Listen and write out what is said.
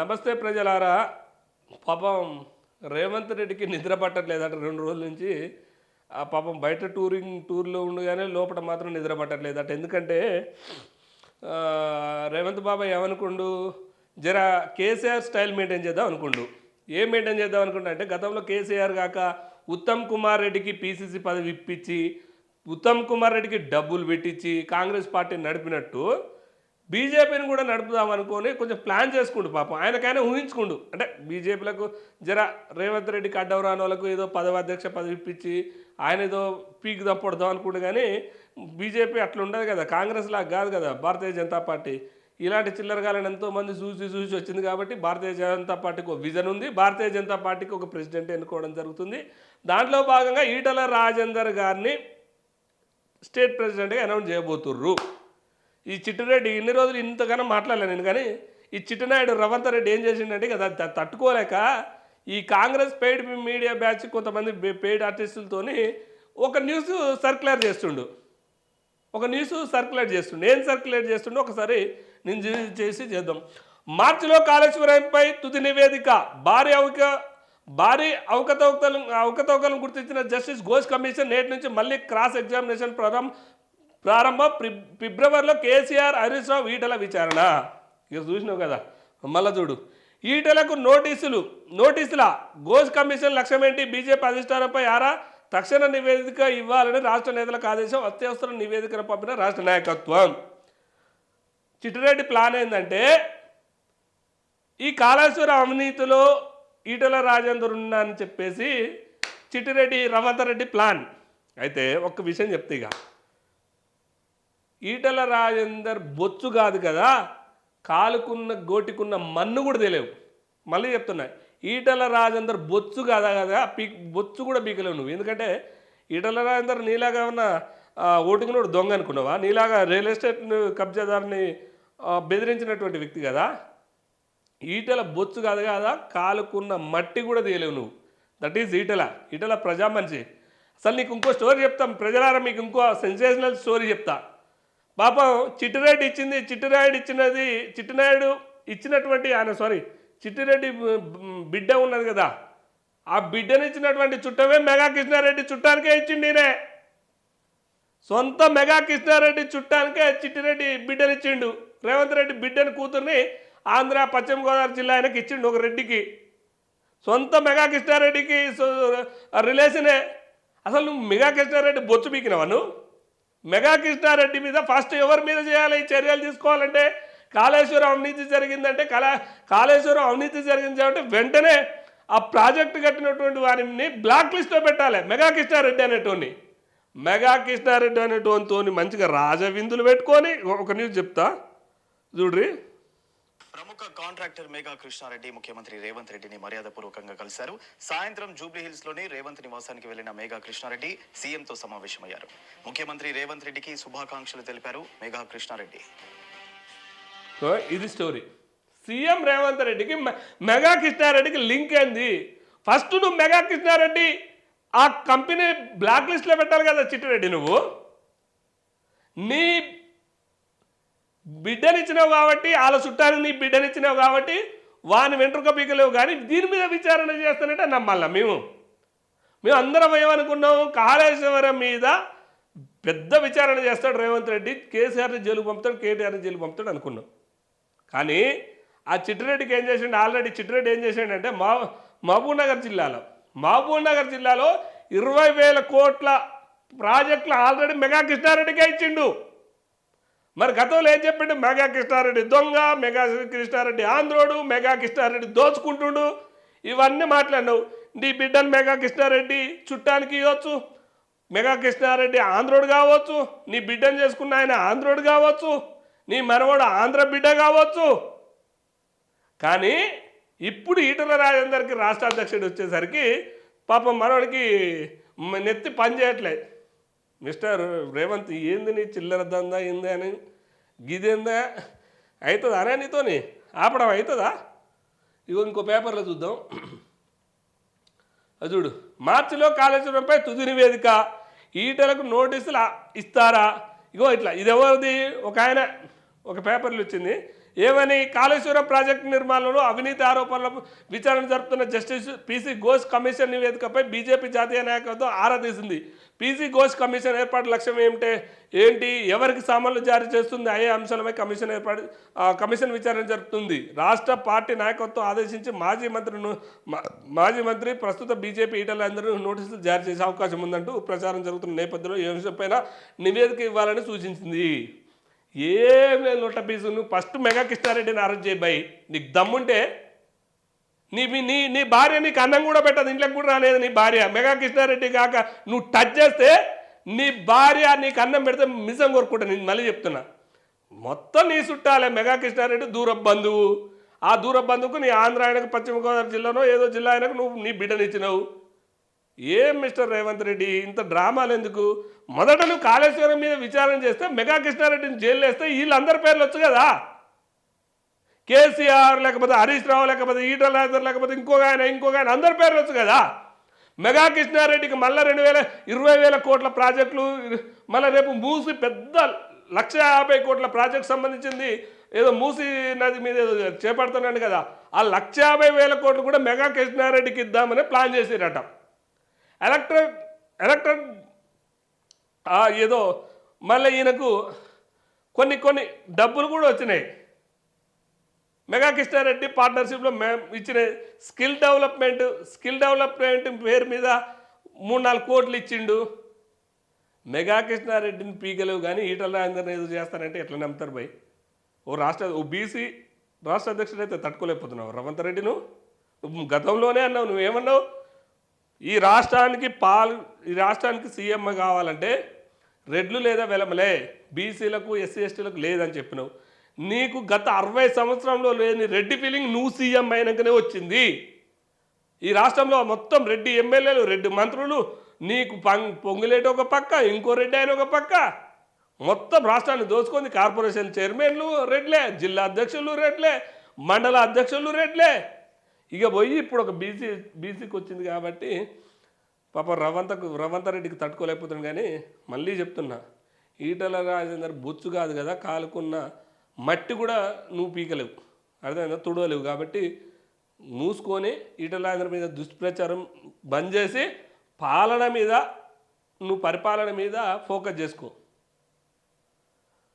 నమస్తే ప్రజలారా. పాపం రేవంత్ రెడ్డికి నిద్ర పట్టట్లేదంట రెండు రోజుల నుంచి. ఆ పాపం బయట టూరింగ్ టూర్లో ఉండగానే లోపల మాత్రం నిద్ర పట్టట్లేదట. ఎందుకంటే రేవంత్ బాబా ఏమనుకుండు? జర కేసీఆర్ స్టైల్ మెయింటైన్ చేద్దాం అనుకుండు. ఏం మెయింటైన్ చేద్దాం అనుకుంటా అంటే గతంలో కేసీఆర్ కాక ఉత్తమ్ కుమార్ రెడ్డికి పీసీసీ పదవి ఇప్పించి ఉత్తమ్ కుమార్ రెడ్డికి డబ్బులు పెట్టించి కాంగ్రెస్ పార్టీని నడిపినట్టు బీజేపీని కూడా నడుపుదాం అనుకోని కొంచెం ప్లాన్ చేసుకుండు పాపం. ఆయనకైనా ఊహించుకుండు. అంటే బీజేపీలకు జర రేవంత్ రెడ్డికి అడ్డం రాని వాళ్ళకు ఏదో పదవి అధ్యక్ష పదవి ఇప్పించి ఆయన ఏదో పీక్ తప్పడదాం అనుకుంటు కానీ బీజేపీ అట్లా ఉండదు కదా. కాంగ్రెస్ లాగా కాదు కదా భారతీయ జనతా పార్టీ. ఇలాంటి చిల్లరగాలని ఎంతోమంది చూసి చూసి వచ్చింది కాబట్టి భారతీయ జనతా పార్టీకి ఒక విజన్ ఉంది. భారతీయ జనతా పార్టీకి ఒక ప్రెసిడెంట్ ఎన్నుకోవడం జరుగుతుంది. దాంట్లో భాగంగా ఈటల రాజేందర్ గారిని స్టేట్ ప్రెసిడెంట్గా అనౌన్స్ చేయబోతుర్రు. ఈ చిట్టిరెడ్డి ఇన్ని రోజులు ఇంతగానో మాట్లాడలేను నేను కానీ ఈ చిట్టినాయుడు రవంత్ రెడ్డి ఏం చేసిండంటే కదా తట్టుకోలేక ఈ కాంగ్రెస్ పెయిడ్ మీడియా బ్యాచ్ కొంతమంది పెయిడ్ ఆర్టిస్టులతోని ఒక న్యూస్ సర్క్యులర్ చేస్తుండు. ఒక న్యూస్ సర్క్యులేట్ చేస్తుండు. ఏం సర్క్యులేట్ చేస్తుండు ఒకసారి నేను చేసి చేద్దాం. మార్చిలో కాళేశ్వరంపై తుది నివేదిక. భారీ అవక భారీ అవకతవకలు అవకతవకలను గుర్తించిన జస్టిస్ ఘోష్ కమిషన్ నేటి నుంచి మళ్ళీ క్రాస్ ఎగ్జామినేషన్ ప్రారంభం ప్రారంభం ఫిబ్రవరిలో కేసీఆర్ హరీష్ రావు ఈటల విచారణ. ఇక చూసినావు కదా మళ్ళా చూడు. ఈటలకు నోటీసులు నోటీసుల గోస్ కమిషన్ లక్ష్యం ఏంటి? బీజేపీ అధిష్టానంపై ఆరా? తక్షణ నివేదిక ఇవ్వాలని రాష్ట్ర నేతలకు ఆదేశం అత్యవసర నివేదికను పంపిన రాష్ట్ర నాయకత్వం. చిట్టిరెడ్డి ప్లాన్ ఏంటంటే ఈ కాళేశ్వర అవినీతిలో ఈటల రాజేందర్ ఉన్నా అని చెప్పేసి చిట్టిరెడ్డి రవంత్ రెడ్డి ప్లాన్. అయితే ఒక్క విషయం చెప్తే ఇక. ఈటల రాజేందర్ బొచ్చు కాదు కదా కాలుకున్న గోటికున్న మన్ను కూడా తెలియవు. మళ్ళీ చెప్తున్నా ఈటల రాజేందర్ బొచ్చు కాదా కదా పీ బొచ్చు కూడా పీకలేవు నువ్వు. ఎందుకంటే ఈటల రాజేందర్ నీలాగా ఉన్న ఓటుకున్నాడు దొంగ అనుకున్నావా? నీలాగా రియల్ ఎస్టేట్ కబ్జాదారుని బెదిరించినటువంటి వ్యక్తి కదా. ఈటల బొచ్చు కాదు కదా కాలుకున్న మట్టి కూడా తీయలేవు నువ్వు. దట్ ఈజ్ ఈటల ఈటల ప్రజా మనిషి. అసలు నీకు ఇంకో స్టోరీ చెప్తాం. ప్రజలారా మీకు ఇంకో సెన్సేషనల్ స్టోరీ చెప్తా. పాపం చిట్టిరెడ్డి ఇచ్చింది చిట్టిరాయుడు ఇచ్చినది చిట్టినాయుడు ఇచ్చినటువంటి ఆయన సారీ చిట్టిరెడ్డి బిడ్డ ఉన్నది కదా. ఆ బిడ్డనిచ్చినటువంటి చుట్టమే మెగా కృష్ణారెడ్డి చుట్టానికే ఇచ్చిండు ఈయనే. సొంత మెగా కృష్ణారెడ్డి చుట్టానికే చిట్టిరెడ్డి బిడ్డనిచ్చిండు రేవంత్ రెడ్డి బిడ్డని కూతుర్ని ఆంధ్ర పశ్చిమ గోదావరి జిల్లా ఆయనకి ఇచ్చిండు ఒక రెడ్డికి. సొంత మెగా కృష్ణారెడ్డికి రిలేషనే అసలు నువ్వు మెగా కృష్ణారెడ్డి బొచ్చు పీకినవా నువ్వు? మెగా కృష్ణారెడ్డి మీద ఫస్ట్ ఎవరి మీద చేయాలి? చర్యలు తీసుకోవాలంటే కాళేశ్వరం అవినీతి జరిగిందంటే కళా కాళేశ్వరం అవినీతి జరిగింది కాబట్టి వెంటనే ఆ ప్రాజెక్టు కట్టినటువంటి వారిని బ్లాక్ లిస్ట్లో పెట్టాలి మెగా కృష్ణారెడ్డి అనేటోని మెగా కృష్ణారెడ్డి అనేటోనితో మంచిగా రాజవిందులు పెట్టుకొని ఒక న్యూస్ చెప్తా. చూడ్రి. ప్రముఖ కాంట్రాక్టర్ మేఘా కృష్ణారెడ్డి ముఖ్యమంత్రి రేవంత్ రెడ్డిని మర్యాదపూర్వకంగా కలిశారు. సాయంత్రం జూబ్లీ హిల్స్లోని రేవంత్ నివాసానికి వెళ్ళిన మేఘా కృష్ణారెడ్డి సీఎంతో సమావేశమయ్యారు. ముఖ్యమంత్రి రేవంత్ రెడ్డికి శుభాకాంక్షలు తెలిపారు మేఘా కృష్ణారెడ్డి సో ఇది స్టోరీ సీఎం రేవంత్ రెడ్డికి మెగా కృష్ణారెడ్డికి లింక్ ఏంది? ఫస్ట్ నువ్వు మెగా కృష్ణారెడ్డి ఆ కంపెనీ బ్లాక్ లిస్ట్లో పెట్టాలి కదా చిట్టిరెడ్డి నువ్వు? నీ బిడ్డనిచ్చినావు కాబట్టి వాళ్ళ చుట్టానికి నీ బిడ్డనిచ్చినావు కాబట్టి వాని వెంట్రుక పీకలేవు కానీ దీని మీద విచారణ చేస్తానంటే నమ్మాలా మేము. మేము అందరం ఏమనుకున్నాం కాళేశ్వరం మీద పెద్ద విచారణ చేస్తాడు రేవంత్ రెడ్డి. కేసీఆర్ని జైలుకు పంపుతాడు కేటీఆర్ని జైలు పంపుతాడు అనుకున్నాం. కానీ ఆ చిట్టిరెడ్డికి ఏం చేసిండు? ఆల్రెడీ చిట్టిరెడ్డి ఏం చేసిండంటే మా మహబూబ్ నగర్ జిల్లాలో మహబూబ్ నగర్ జిల్లాలో ఇరవై వేల కోట్ల ప్రాజెక్టులు ఆల్రెడీ మెగా కృష్ణారెడ్డికే ఇచ్చిండు. మరి గతంలో ఏం చెప్పిండు? మెగా కృష్ణారెడ్డి దొంగ మెగా కృష్ణారెడ్డి ఆంధ్రోడు మెగా కృష్ణారెడ్డి దోచుకుంటుండు. ఇవన్నీ మాట్లాడినావు. నీ బిడ్డను మెగా కృష్ణారెడ్డి చుట్టానికి ఇవ్వచ్చు మెగా కృష్ణారెడ్డి ఆంధ్రోడు కావచ్చు నీ బిడ్డను చేసుకున్న ఆయన ఆంధ్రోడు కావచ్చు నీ మనవడు ఆంధ్ర బిడ్డ కావచ్చు. కానీ ఇప్పుడు ఈటల రాజేందర్కి రాష్ట్ర అధ్యక్షుడు వచ్చేసరికి పాపం మనవాడికి నెత్తి పని చేయట్లేదు. మిస్టర్ రేవంత్ ఏంది నీ చిల్లర దందా ఏంది అని? గిదేందా? అవుతుందా అనే నీతోని? ఆపడం అవుతుందా ఇగో ఇంకో పేపర్లో చూద్దాం. అది చూడు. మార్చిలో కాళేశ్వరంపై తుది నివేదిక. ఈటలకు నోటీసులు ఇస్తారా? ఇగో ఇట్లా. ఇది ఎవరిది? ఒక ఆయన ఒక పేపర్లు వచ్చింది ఏమని కాళేశ్వరం ప్రాజెక్టు నిర్మాణంలో అవినీతి ఆరోపణల విచారణ జరుపుతున్న జస్టిస్ పీసీ ఘోష్ కమిషన్ నివేదికపై బీజేపీ జాతీయ నాయకత్వం ఆరా తీసింది. పీసీ ఘోష్ కమిషన్ ఏర్పాటు లక్ష్యం ఏమిటే? ఏంటి? ఎవరికి సామాన్లు జారీ చేస్తుంది? అయ్యే అంశాలపై కమిషన్ ఏర్పాటు కమిషన్ విచారణ జరుపుతుంది. రాష్ట్ర పార్టీ నాయకత్వం ఆదేశించి మాజీ మంత్రిను మాజీ మంత్రి ప్రస్తుత బీజేపీ ఈటలందరూ నోటీసులు జారీ చేసే అవకాశం ఉందంటూ ప్రచారం జరుగుతున్న నేపథ్యంలో ఈ అంశంపైన నివేదిక ఇవ్వాలని సూచించింది. ఏం లేదు నోట్ల పీసు నువ్వు ఫస్ట్ మెగా కృష్ణారెడ్డిని అరెస్ట్ చేయి బై. నీకు దమ్ముంటే నీ మీ- నీ నీ భార్య నీకు అన్నం కూడా పెట్టదు ఇంట్లోకి కూడా రాలేదు నీ భార్య. మెగా కృష్ణారెడ్డి కాక నువ్వు టచ్ చేస్తే నీ భార్య నీకు అన్నం పెడితే నిజం కోరుకుంటా నేను మళ్ళీ చెప్తున్నా. మొత్తం నీ చుట్టాలే మెగా కృష్ణారెడ్డి దూర బంధువు. ఆ దూర బంధువుకు నీ ఆంధ్ర ఆయనకు పశ్చిమ గోదావరి జిల్లానో ఏదో జిల్లా ఆయనకు నువ్వు నీ బిడ్డనిచ్చినావు ఏం మిస్టర్ రేవంత్ రెడ్డి? ఇంత డ్రామాలు ఎందుకు? మొదట నువ్వు కాళేశ్వరం మీద విచారణ చేస్తే మెగా కృష్ణారెడ్డిని జైలు వేస్తే వీళ్ళందరి పేర్లు వచ్చు కదా? కేసీఆర్ లేకపోతే హరీష్ రావు లేకపోతే ఈటల రాజర్ లేకపోతే ఇంకొక ఆయన ఇంకొక ఆయన అందరి పేర్లు వచ్చు కదా? మెగా కృష్ణారెడ్డికి మళ్ళీ రెండు వేల ఇరవై వేల కోట్ల ప్రాజెక్టులు మళ్ళీ రేపు మూసి పెద్ద లక్ష యాభై కోట్ల ప్రాజెక్ట్ సంబంధించింది ఏదో మూసి నది మీద ఏదో చేపడుతున్నాను కదా? ఆ లక్ష యాభై వేల కోట్లు కూడా మెగా కృష్ణారెడ్డికి ఇద్దామని ప్లాన్ చేసిరట. ఎలక్ట్రిక్ ఎలక్ట్రిక్ ఏదో మళ్ళీ ఈయనకు కొన్ని కొన్ని డబ్బులు కూడా వచ్చినాయి. మెగా కృష్ణారెడ్డి పార్ట్నర్షిప్లో మేము ఇచ్చిన స్కిల్ డెవలప్మెంట్ స్కిల్ డెవలప్మెంట్ పేరు మీద మూడు నాలుగు కోట్లు ఇచ్చిండు. మెగా కృష్ణారెడ్డిని పీకలేవు కానీ ఈటల రాజేందర్ని ఏదో చేస్తారంటే ఎట్లా నమ్ముతారు భయ్ ఓ రాష్ట్ర ఓ బీసీ రాష్ట్ర అధ్యక్షుడు అయితే తట్టుకోలేకపోతున్నావు. రవంత్ రెడ్డి నువ్వు గతంలోనే అన్నావు నువ్వేమన్నావు? ఈ రాష్ట్రానికి పాలు ఈ రాష్ట్రానికి సీఎం కావాలంటే రెడ్లు లేదా వెలమలే బీసీలకు ఎస్సీ ఎస్టీలకు లేదని చెప్పినావు. నీకు గత అరవై సంవత్సరంలో లేని రెడ్డి ఫీలింగ్ నువ్వు సీఎం అయినాకనే వచ్చింది. ఈ రాష్ట్రంలో మొత్తం రెడ్డి ఎమ్మెల్యేలు రెడ్డి మంత్రులు నీకు పం- పొంగులేటి ఒక పక్క ఇంకో రెడ్డి ఆయన ఒక పక్క. మొత్తం రాష్ట్రాన్ని దోచుకుంది కార్పొరేషన్ చైర్మన్లు రెడ్లే జిల్లా అధ్యక్షులు రెడ్లే మండల అధ్యక్షులు రెడ్లే. ఇక పోయి ఇప్పుడు ఒక బీసీ బీసీకి వచ్చింది కాబట్టి పాప రవంతకు రవంత రెడ్డికి కానీ మళ్ళీ చెప్తున్నా. ఈటల రాజేందర్ బొచ్చు కాదు కదా కాలుకున్న మట్టి కూడా నువ్వు పీకలేవు. అర్థమైందా? తుడవలేవు కాబట్టి మూసుకొని ఈటల రాజేందర్ మీద దుష్ప్రచారం బంద్ చేసి పాలన మీద నువ్వు పరిపాలన మీద ఫోకస్ చేసుకో.